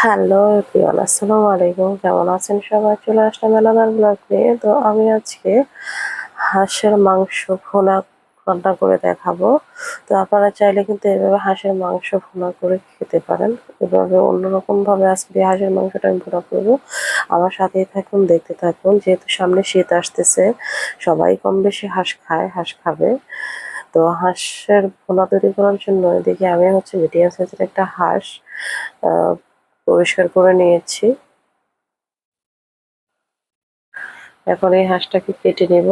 Hello everyone, আসসালামু আলাইকুম। কেমন আছেন সবাই? চলে আসলাম মেলাদার ব্লগ নিয়ে। তো আমি আজকে হাঁসের মাংস ভুনা রান্না করে দেখাবো। তো আপনারা চাইলে কিন্তু এভাবে হাঁসের মাংস ভুনা করে খেতে পারেন। এভাবে অন্যরকম ভাবে আজকে হাঁসের মাংসটা আমি ভুনা করব। আমার সাথেই থাকুন, দেখতে থাকুন। যেহেতু সামনে শীত আসতেছে, সবাই কম বেশি হাঁস খায়, হাঁস খাবে। তো হাঁসের ভুনা তৈরি করার জন্য এদিকে আমি হচ্ছে মিডিয়াম সাইজের একটা হাঁস পরিষ্কার করে নিয়েছি। এখন এই হাঁসটাকে কেটে নেব।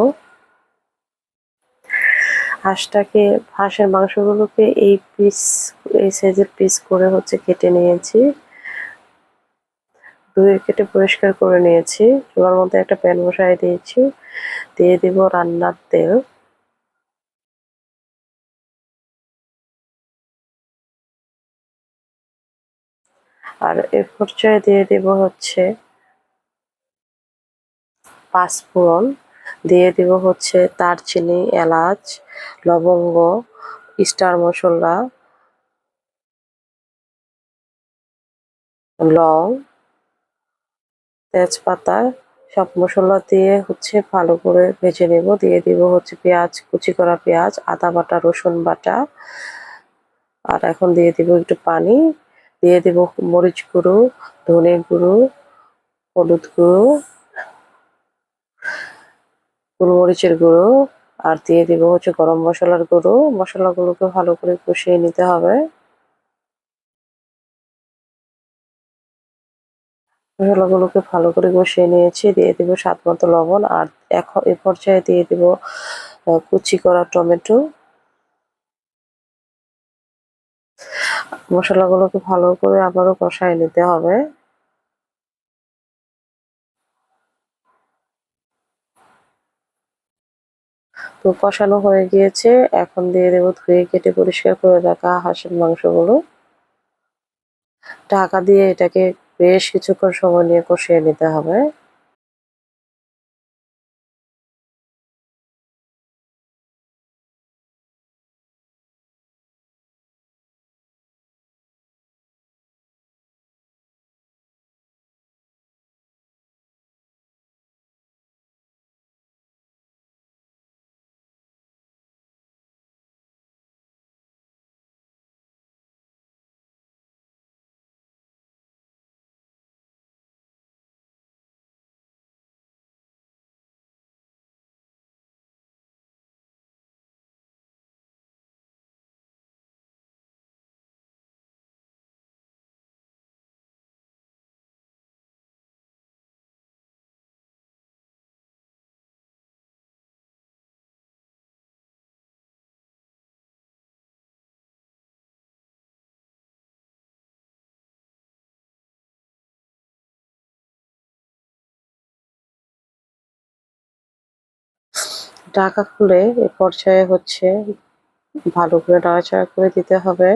হাঁসটাকে, হাঁসের মাংসগুলোকে এই পিস এই সাইজের পিস করে হচ্ছে কেটে নিয়েছি। ধুয়ে কেটে পরিষ্কার করে নিয়েছি। চুলার মধ্যে একটা প্যান বসাই দিয়েছি। দিয়ে দিব রান্নার তেল। আর এ পর্যায়ে দিয়ে দিব হচ্ছে পাঁচফোড়ন দিয়ে দিব হচ্ছে দারচিনি, এলাচ, লবঙ্গ, স্টার মশলা, লং, তেজপাতা, সব মশলা দিয়ে হচ্ছে ভালো করে ভেজে নেব। দিয়ে দিব হচ্ছে পেঁয়াজ, কুচি করা পেঁয়াজ, আদা বাটা, রসুন বাটা, আর এখন দিয়ে দিব একটু পানি। দিয়ে দিব মরিচ গুঁড়ো, ধনে গুঁড়ো, হলুদ গুঁড়ো, গোলমরিচের গুঁড়ো, আর দিয়ে দিব হচ্ছে গরম মশলার গুঁড়ো। মশলাগুলোকে ভালো করে কষিয়ে নিতে হবে। মশলাগুলোকে ভালো করে কষিয়ে নিয়েছি, দিয়ে দিব স্বাদ মতো লবণ, আর এখন এ পর্যায়ে দিয়ে দিব কুচি করা টমেটো। মশলাগুলোকে ভালো করে আবারও কষায় নিতে হবে। তো কষানো হয়ে গিয়েছে। এখন দিয়ে দেবো ধুয়ে কেটে পরিষ্কার করে রাখা হাঁসের মাংসগুলো। ঢাকা দিয়ে এটাকে বেশ কিছুক্ষণ সময় নিয়ে কষিয়ে নিতে হবে। ঢাকা খুলে এ পর্যায়ে হচ্ছে ভালো করে নাড়াচাড়া করে দিতে হবে।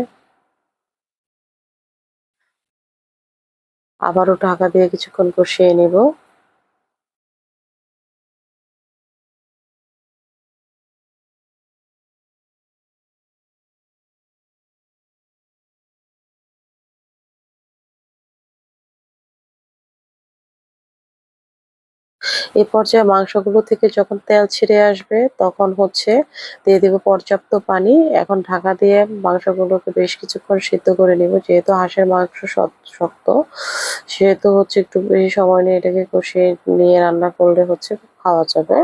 আবারও ঢাকা দিয়ে কিছুক্ষণ কষিয়ে নেব। এই পর্যায়ে মাংসগুলো থেকে যখন তেল ছিঁড়ে আসবে, তখন হচ্ছে দিয়ে দেবো পর্যাপ্ত পানি। এখন ঢাকা দিয়ে মাংসগুলোকে বেশ কিছুক্ষণ সিদ্ধ করে নেব। যেহেতু হাঁসের মাংস শক্ত, সেহেতু হচ্ছে একটু বেশি সময় নিয়ে এটাকে কষিয়ে নিয়ে রান্না করলে হচ্ছে খাওয়া যাবে।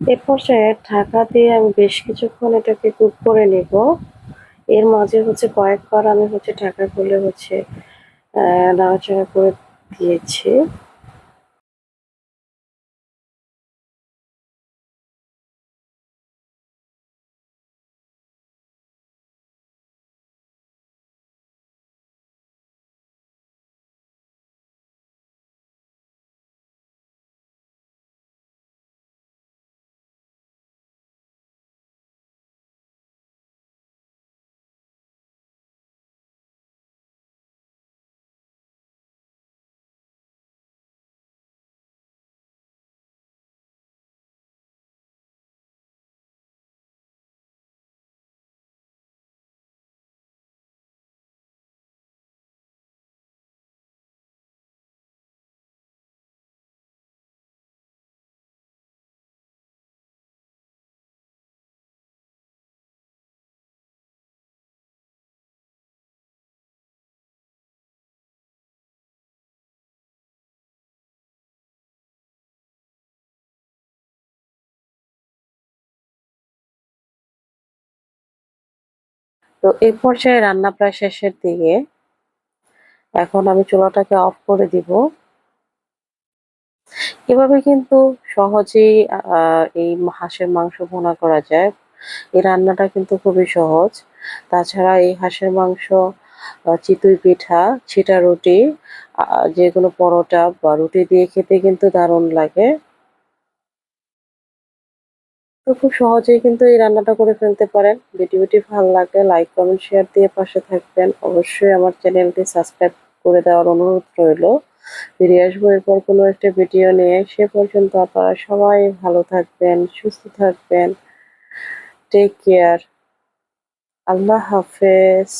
এ সে ঢাকা দিয়ে আমি বেশ কিছুক্ষণ এটাকে কুক করে নেব। এর মাঝে হচ্ছে কয়েকবার আমি হচ্ছে ঢাকা খুলে হচ্ছে নাড়াচাড়া করে দিয়েছি। তো এই পর্যায়ে রান্না প্রায় শেষের দিকে এখন আমি চুলাটাকে অফ করে দিব। এভাবে কিন্তু সহজেই এই হাঁসের মাংস ভুনা করা যায়। এই রান্নাটা কিন্তু খুবই সহজ। তাছাড়া এই হাঁসের মাংস চিতই পিঠা, ছিটা রুটি যে কোনো পরোটা বা রুটি দিয়ে খেতে কিন্তু দারুণ লাগে। তো খুব সহজেই কিন্তু এই রান্নাটা করে ফেলতে পারেন। ভিডিওটি ভালো লাগলে লাইক কমেন্ট শেয়ার দিয়ে পাশে থাকবেন। অবশ্যই আমার চ্যানেলটি সাবস্ক্রাইব করে দেওয়ার অনুরোধ রইল। ফিরে আসব এরপর কোনো একটা ভিডিও নিয়ে। সে পর্যন্ত আপনারা সবাই ভালো থাকবেন, সুস্থ থাকবেন। টেক কেয়ার আল্লাহ হাফেজ।